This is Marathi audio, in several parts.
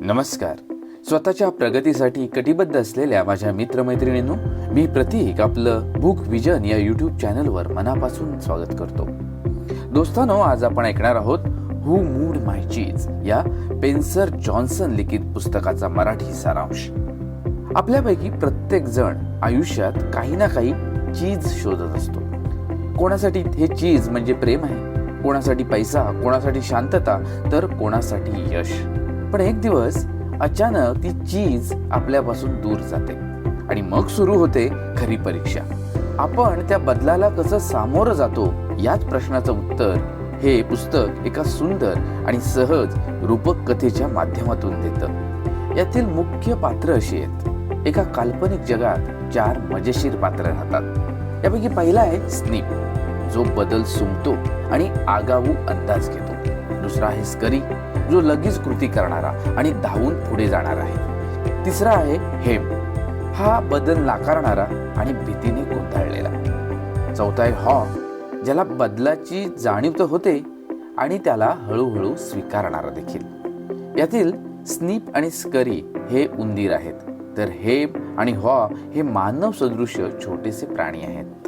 नमस्कार. स्वतःच्या प्रगतीसाठी कटिबद्ध असलेल्या माझ्या मित्रमैत्रिणींनो मी प्रतीक आपलं बुक विजन या यूट्यूब चॅनलवर मनापासून स्वागत करतो. दोस्तानो आज आपण ऐकणार आहोत हु मूड माय चीज या पेन्सर जॉन्सन लिखित पुस्तकाचा मराठी सारांश. आपल्यापैकी प्रत्येक जण आयुष्यात काही ना काही चीज शोधत असतो. कोणासाठी हे चीज म्हणजे प्रेम आहे? कोणासाठी पैसा? कोणासाठी शांतता? तर कोणासाठी यश? पण एक दिवस अचानक ती चीज आपल्यापासून दूर जाते आणि मग सुरू होते खरी परीक्षा. आपण त्या बदलाला कसं सामोरं जातो याच प्रश्नाचं उत्तर हे पुस्तक एका सुंदर आणि सहज रूपक कथेच्या माध्यमातून देतं. यातील मुख्य पात्र अशी आहेत. एका काल्पनिक जगात चार मजेशीर पात्र राहतात. यापैकी पहिला आहे स्नीप. जो बदल सुमतो आणि आगाऊ अंदाज घेतो. दुसरा आहे स्करी जो लगेच कृती करणारा आणि धावून पुढे जाणार आहे. तिसरा आहे हेम हा बदल नाकारणारा आणि भीतीने गोंधळलेला चौथा आहे हॉ ज्याला बदलाची जाणीव तर होते आणि त्याला हळूहळू स्वीकारणारा देखील. यातील स्नीप आणि स्करी हे उंदीर आहेत. तर हेम आणि हॉ हे मानव सदृश छोटेसे प्राणी आहेत.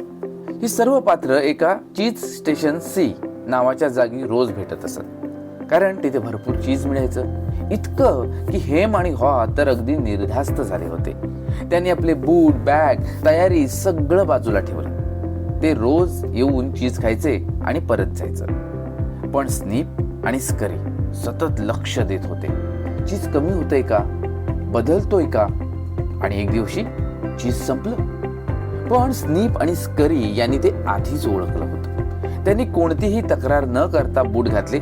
ही सर्व पात्र एका चीज स्टेशन सी नावाच्या जागी रोज भेटत असत. कारण तिथे भरपूर चीज मिळायचं. इतकं की हेम आणि हॉ तर अगदी निर्धास्त झाले होते. त्यांनी आपले बूट बॅग तयारी सगळं बाजूला ठेवलं. ते रोज येऊन चीज खायचे आणि परत जायचं. पण स्नीप आणि स्करी सतत लक्ष देत होते. चीज कमी होतंय का? बदलतोय का? आणि एक दिवशी चीज संपलं. पण स्नीप आणि स्करी यांनी ते आधीच ओळखलं होतं. त्यांनी कोणतीही तक्रार न करता बूट घातले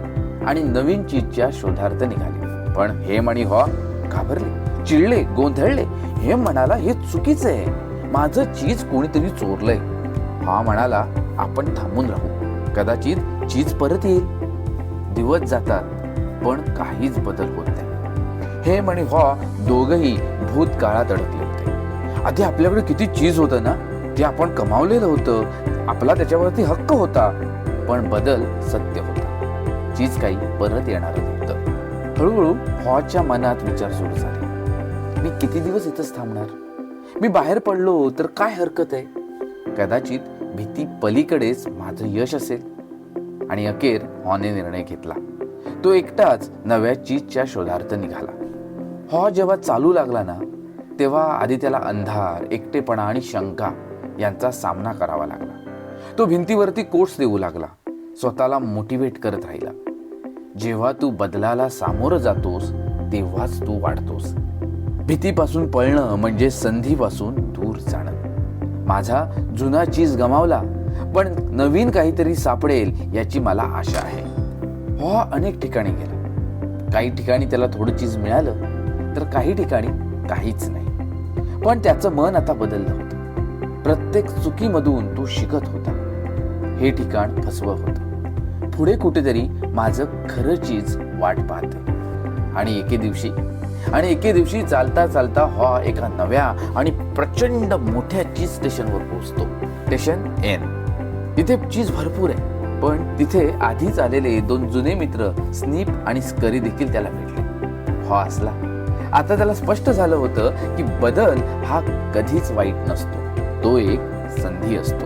आणि नवीन चीजच्या शोधार्थ निघाले. पण हेम आणि हॉ घाबरले चिडले गोंधळले. हेम म्हणाला हे चुकीचं आहे. माझं चीज कोणीतरी चोरलंय. हा म्हणाला आपण थांबून राहू. कदाचित चीज परत येईल. दिवस जातात पण काहीच बदल होत नाही. हेम आणि हॉ दोघही भूतकाळात अडकले होते. आधी आपल्याकडे किती चीज होतं ना? ते आपण कमावलेलं होतं. आपला त्याच्यावरती हक्क होता. पण बदल सत्य होता. चीज काही परत येणार नव्हतं. हळूहळू हॉच्या मनात विचार सुरू झाले. मी किती दिवस इथंच थांबणार? मी बाहेर पडलो तर काय हरकत आहे? कदाचित भीती पलीकडेच माझं यश असेल. आणि अखेर हॉने निर्णय घेतला. तो एकटाच नव्या चीजच्या शोधार्थ निघाला. हॉ जेव्हा चालू लागला ना तेव्हा आधी त्याला अंधार एकटेपणा आणि शंका यांचा सामना करावा लागला. तो भिंतीवरती कोट्स देऊ लागला. स्वतःला मोटिवेट करत राहिला. जेव्हा तू बदलाला सामोरं जातोस तेव्हाच तू वाढतोस. भीतीपासून पळणं म्हणजे संधीपासून दूर जाणं. माझा जुना चीज गमावला पण नवीन काहीतरी सापडेल याची मला आशा आहे. हा अनेक ठिकाणी गेला. काही ठिकाणी त्याला थोडं चीज मिळालं तर काही ठिकाणी काहीच नाही. पण त्याचं मन आता बदललं होतं. प्रत्येक चुकीमधून तो शिकत होता. हे ठिकाण फसवं होतं. पुढे कुठेतरी माझं खरं चीज वाट पाहते. आणि एके दिवशी आणि एके दिवशी चालता चालता हा एका नव्या आणि प्रचंड मोठ्या चीज स्टेशनवर पोहोचतो. स्टेशन एन तिथे चीज भरपूर आहे. पण तिथे आधीच आलेले दोन जुने मित्र स्नीप आणि स्करी देखील त्याला भेटले. हा असला. आता त्याला स्पष्ट झालं होतं की बदल हा कधीच वाईट नसतो. तो एक संधी असतो.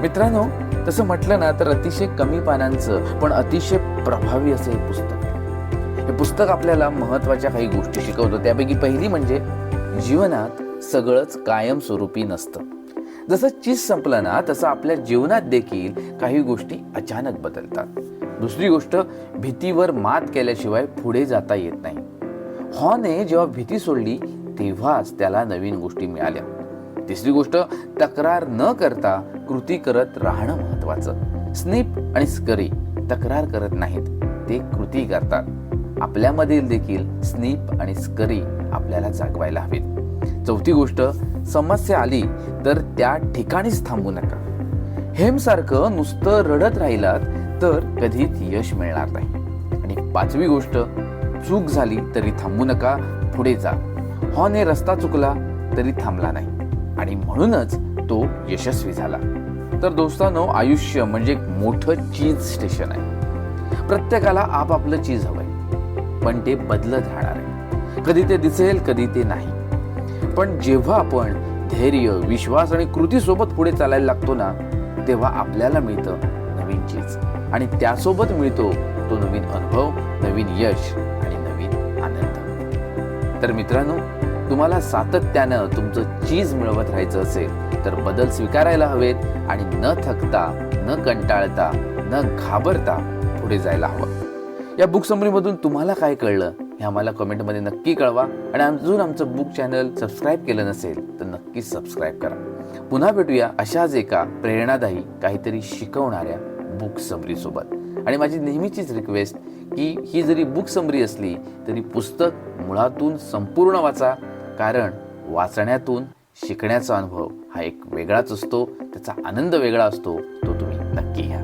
मित्रांनो तसं म्हटलं ना तर अतिशय कमी पानांचं पण अतिशय प्रभावी असं हे पुस्तक. हे पुस्तक आपल्याला महत्त्वाच्या काही गोष्टी शिकवतं. त्यापैकी पहिली म्हणजे जीवनात सगळंच कायमस्वरूपी नसतं. जसं चीज संपलं ना तसं आपल्या जीवनात देखील काही गोष्टी अचानक बदलतात. दुसरी गोष्ट भीतीवर मात केल्याशिवाय पुढे जाता येत नाही. हॉने जेव्हा भीती सोडली तेव्हाच त्याला नवीन गोष्टी मिळाल्या. तिसरी गोष्ट तक्रार न करता कृती करत राहणं महत्वाचं. स्नीप आणि स्करी तक्रार करत नाहीत ते कृती करतात. आपल्यामधील देखील स्नीप आणि स्करी आपल्याला जागवायला हवेत. चौथी गोष्ट समस्या आली तर त्या ठिकाणीच थांबू नका. हेमसारखं नुसतं रडत राहिलात तर कधीच यश मिळणार नाही. आणि पाचवी गोष्ट चूक झाली तरी थांबू नका पुढे जा. हॉने रस्ता चुकला तरी थांबला नाही. आणि म्हणूनच तो यशस्वी झाला. तर दोस्तांनो आयुष्य म्हणजे एक मोठं चीज स्टेशन आहे. प्रत्येकाला आपापलं चीज हवंय. पण ते बदलत राहणार आहे. कधी ते दिसेल कधी ते नाही. पण जेव्हा आपण धैर्य विश्वास आणि कृतीसोबत पुढे चालायला लागतो ना तेव्हा आपल्याला मिळतं नवीन चीज. आणि त्यासोबत मिळतो तो नवीन अनुभव नवीन यश आणि नवीन आनंद. तर मित्रांनो तुम्हाला सातत्यानं तुमचं चीज मिळवत राहायचं असेल तर बदल स्वीकारायला हवेत आणि न थकता न कंटाळता न घाबरता पुढे जायला हवं. या बुक समरीमधून तुम्हाला काय कळलं हे आम्हाला कमेंटमध्ये नक्की कळवा आणि अजून आमचं बुक चॅनल सबस्क्राईब केलं नसेल तर नक्की सबस्क्राईब करा. पुन्हा भेटूया अशाच एका प्रेरणादायी काहीतरी शिकवणाऱ्या बुक समरीसोबत आणि माझी नेहमीचीच रिक्वेस्ट की ही जरी बुक समरी असली तरी पुस्तक मुळातून संपूर्ण वाचा कारण वाचण्यातून शिकण्याचा अनुभव हा एक वेगळाच असतो त्याचा आनंद वेगळा असतो तो तुम्ही नक्की घ्या.